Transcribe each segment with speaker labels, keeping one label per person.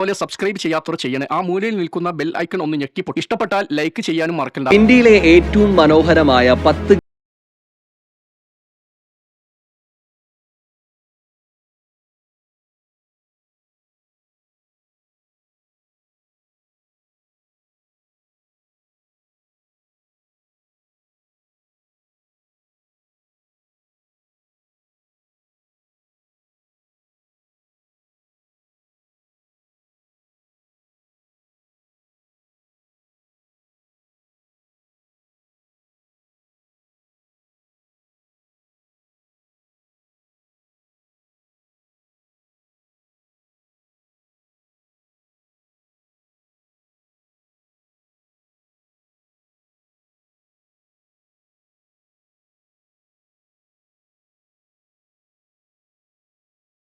Speaker 1: അതുപോലെ സബ്സ്ക്രൈബ് ചെയ്യാത്തവർ ചെയ്യണേ. ആ മൂലയിൽ നിൽക്കുന്ന ബെൽ ഐക്കൺ ഒന്ന് ഞെക്കി പൊട്ടി ഇഷ്ടപ്പെട്ടാൽ ലൈക്ക് ചെയ്യാനും മറക്കണ്ട.
Speaker 2: ഇന്ത്യയിലെ ഏറ്റവും മനോഹരമായ പത്ത്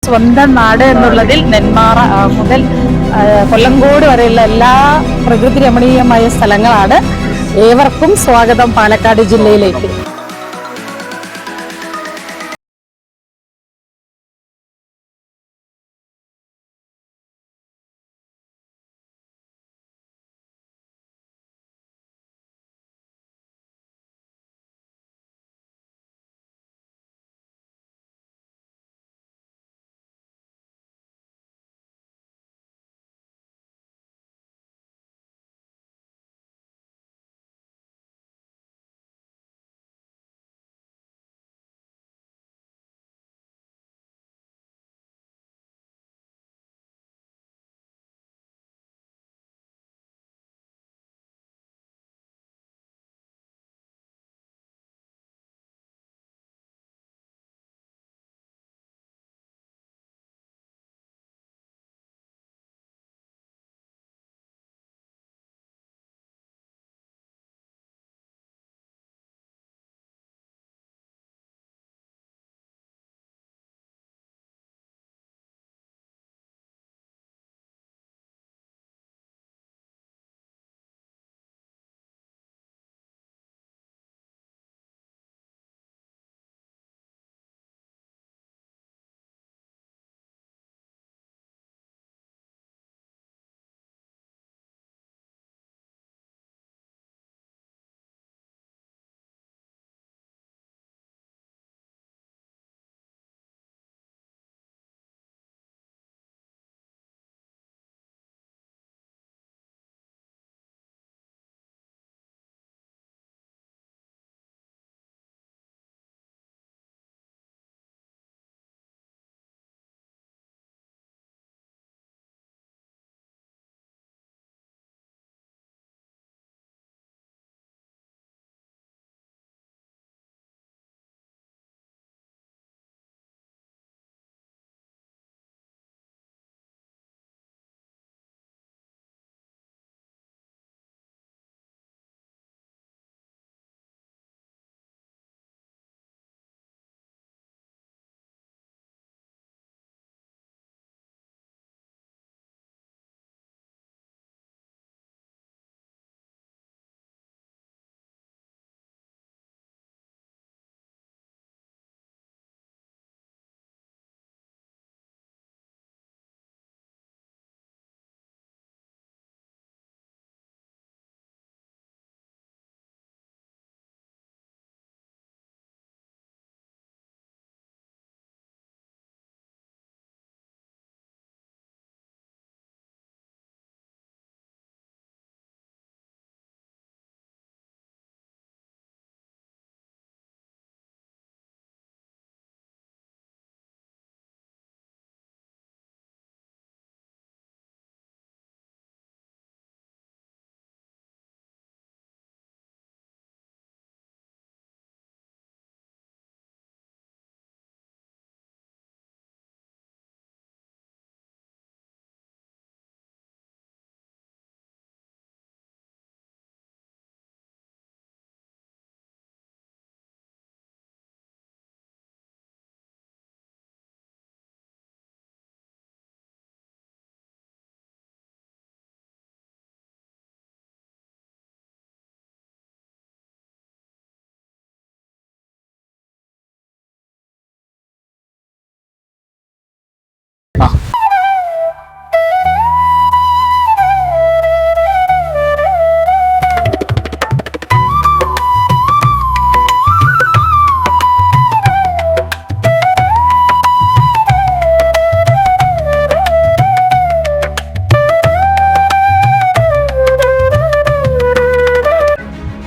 Speaker 3: സ്വന്തം നാട് എന്നുള്ളതിൽ നെന്മാറ മുതൽ കൊല്ലങ്കോട് വരെയുള്ള എല്ലാ പ്രകൃതി രമണീയമായ സ്ഥലങ്ങളാണ് ഏവർക്കും സ്വാഗതം പാലക്കാട് ജില്ലയിലേക്ക്.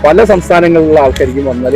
Speaker 4: പല സംസ്ഥാനങ്ങളിലുള്ള ആൾക്കാർക്കും വന്നാൽ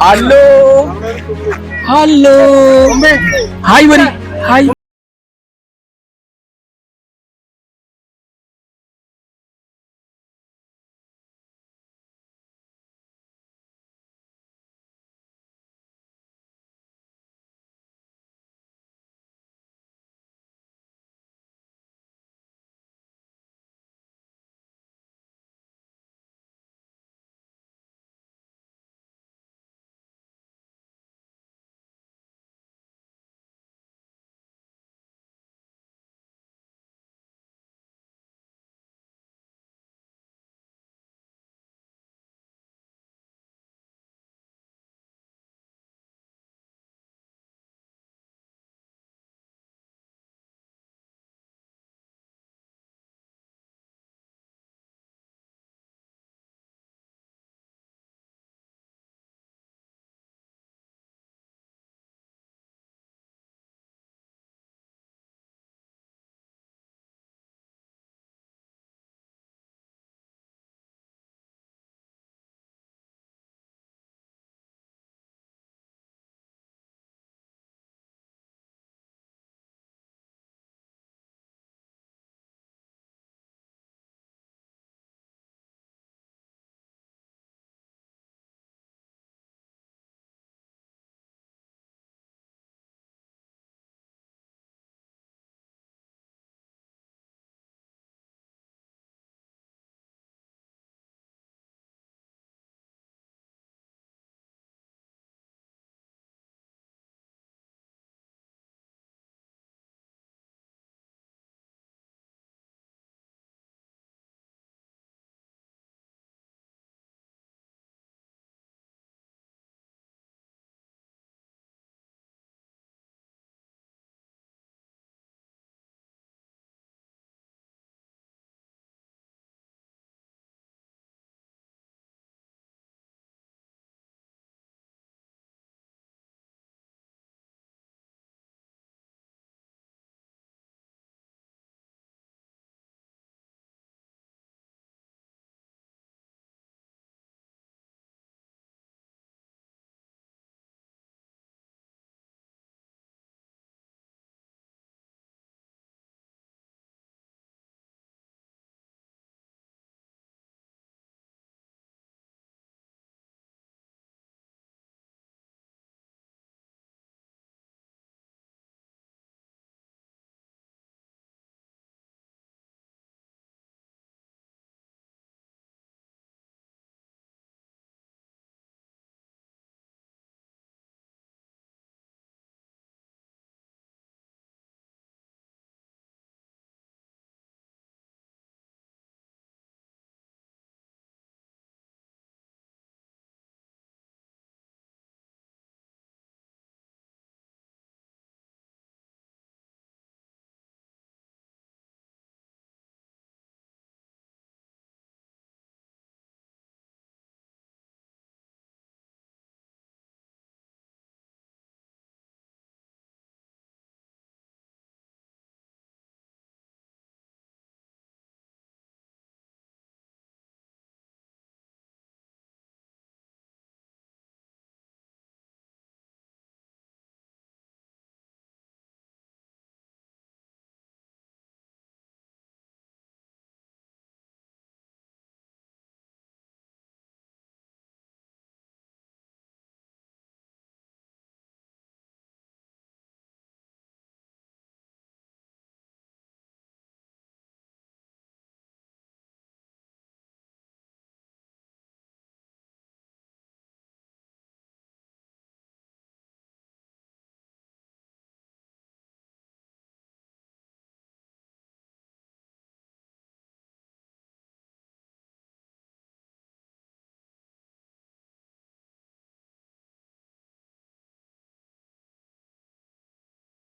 Speaker 5: ഹലോ ഹലോ ഹായ് വരി ഹായ്